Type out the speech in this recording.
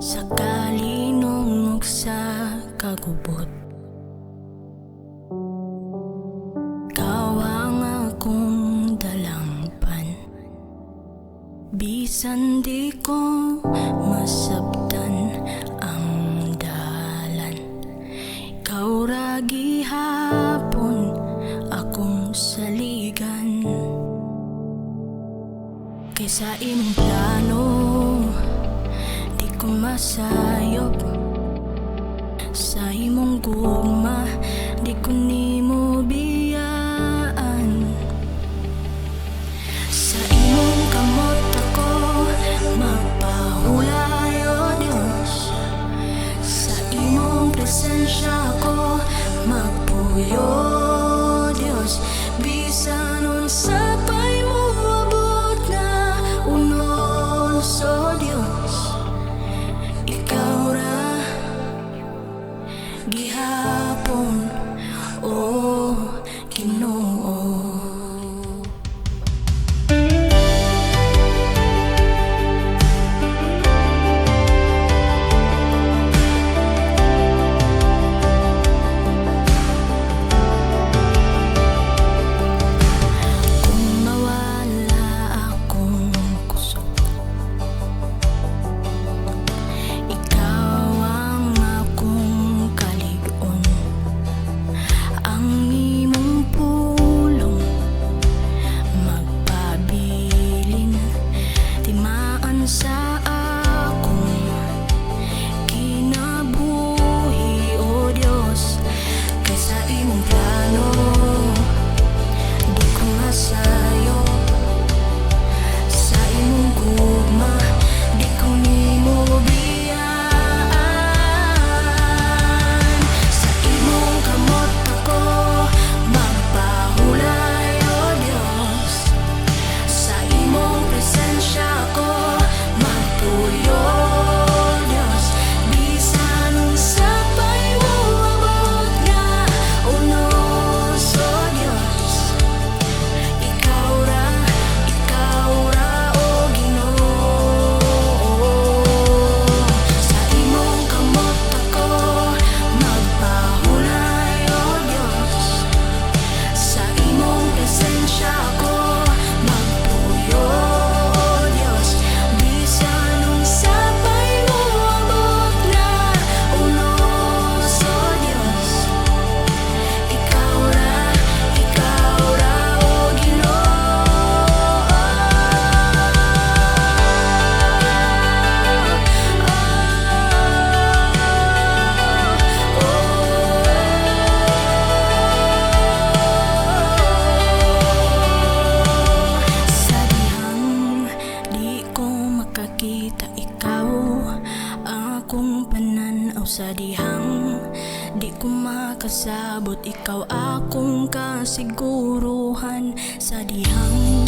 Sakali nung sa kagubot Kawang akong dalampan Bisan di ko masabtan ang dalan. Ikaw ragi hapon akong saligan. Kaysa imong pasayop Sa imong gugma Di ko ni mo biyaan. Sa imong kamot ako Magpahulayo Dios Sa imong presensya ako Magpuyo Dios sa dihang Di ko makasabot Ikaw akong kasiguruhan. Sa dihang